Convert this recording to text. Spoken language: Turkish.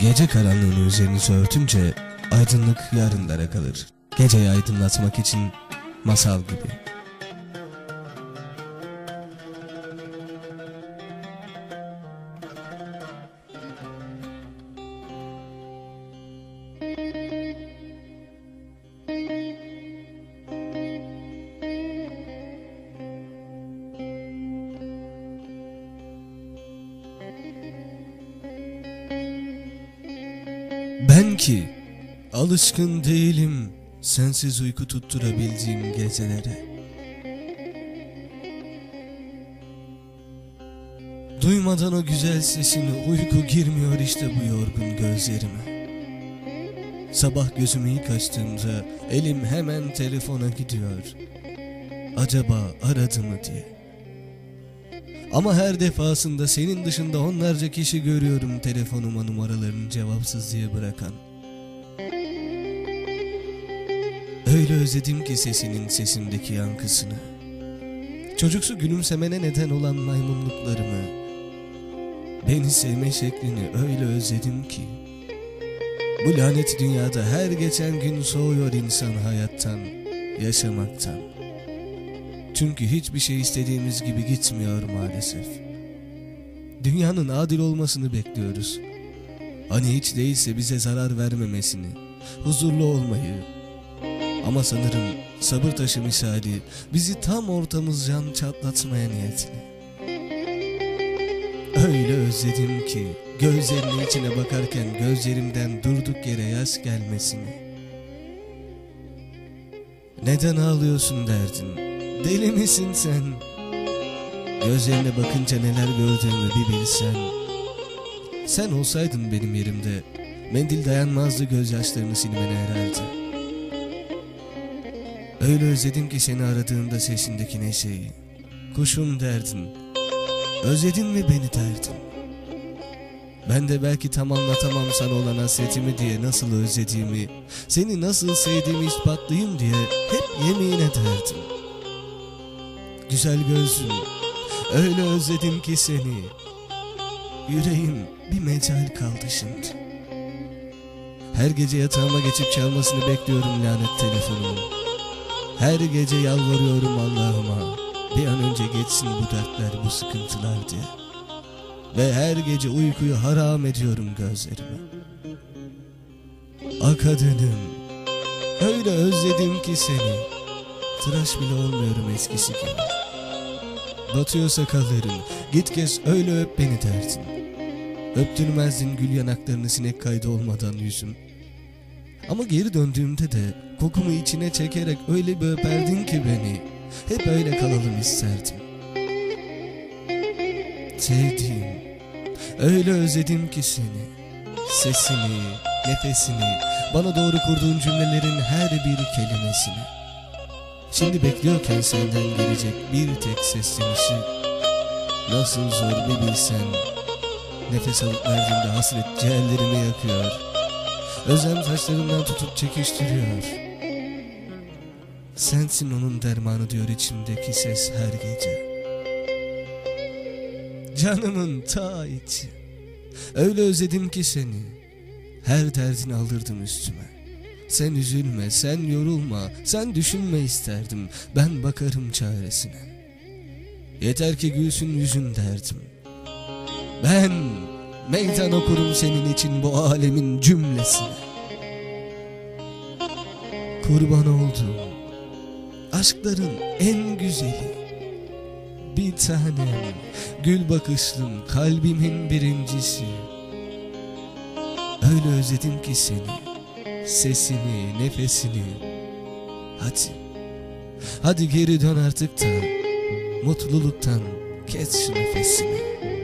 Gece karanlığını üzerinize örtünce aydınlık yarınlara kalır. Geceyi aydınlatmak için masal gibi. Ki alışkın değilim sensiz uyku tutturabildiğim gecelere. Duymadan o güzel sesini uyku girmiyor işte bu yorgun gözlerime. Sabah gözümü ilk açtığımda elim hemen telefona gidiyor. Acaba aradı mı diye. Ama her defasında senin dışında onlarca kişi görüyorum telefonuma numaralarını cevapsız diye bırakan. Öyle özledim ki sesinin sesimdeki yankısını. Çocuksu gülümsemene neden olan maymunluklarımı. Beni sevme şeklini öyle özledim ki. Bu lanet dünyada her geçen gün soğuyor insan hayattan, yaşamaktan. Çünkü hiçbir şey istediğimiz gibi gitmiyor maalesef. Dünyanın adil olmasını bekliyoruz. Hani hiç değilse bize zarar vermemesini, huzurlu olmayı. Ama sanırım sabır taşı misali bizi tam ortamızdan çatlatmaya niyetli. Öyle özledim ki gözlerinin içine bakarken gözlerimden durduk yere yaş gelmesini. Neden ağlıyorsun derdin? Deli misin sen? Gözlerine bakınca neler gördüğümü bir bilsen. Sen olsaydın benim yerimde, mendil dayanmazdı gözyaşlarını silmene herhalde. Öyle özledim ki seni aradığımda sesindeki neşeyi. Kuşum derdin, özledin mi beni derdin. Ben de belki tam anlatamam sana olan hasretimi diye nasıl özlediğimi, seni nasıl sevdiğimi ispatlayayım diye hep yemin ederdim. Güzel gözlüm, öyle özledim ki seni. Yüreğim bir mecal kaldı şimdi. Her gece yatağıma geçip çalmasını bekliyorum lanet telefonumu. Her gece yalvarıyorum Allah'ıma. Bir an önce geçsin bu dertler, bu sıkıntılar diye. Ve her gece uykuyu haram ediyorum gözlerime. Ah kadınım, öyle özledim ki seni. Tıraş bile olmuyorum eskisi gibi. Batıyor sakalların, git kez öyle öp beni derdin. Öptürmezdin gül yanaklarını sinek kaydı olmadan yüzüm. Ama geri döndüğümde de kokumu içine çekerek öyle bir öperdin ki beni. Hep öyle kalalım isterdim. Sevdiğim, öyle özledim ki seni. Sesini, nefesini, bana doğru kurduğun cümlelerin her bir kelimesini. Şimdi bekliyorken senden gelecek bir tek seslenişi. Nasıl zor bir bilsen. Nefes alıp verdiğimde hasret ciğerlerimi yakıyor. Özlem saçlarından tutup çekiştiriyor. Sensin onun dermanı diyor içimdeki ses her gece. Canımın ta içi. Öyle özledim ki seni. Her derdini alırdım üstüme. Sen üzülme, sen yorulma, sen düşünme isterdim. Ben bakarım çaresine. Yeter ki gülsün yüzün derdim. Ben meydan okurum senin için bu alemin cümlesine. Kurban oldum. Aşkların en güzeli. Bir tanem, gül bakışlım, kalbimin birincisi. Öyle özledim ki seni sesini, nefesini. Hadi, hadi geri dön artık da mutluluktan kes şu nefesini.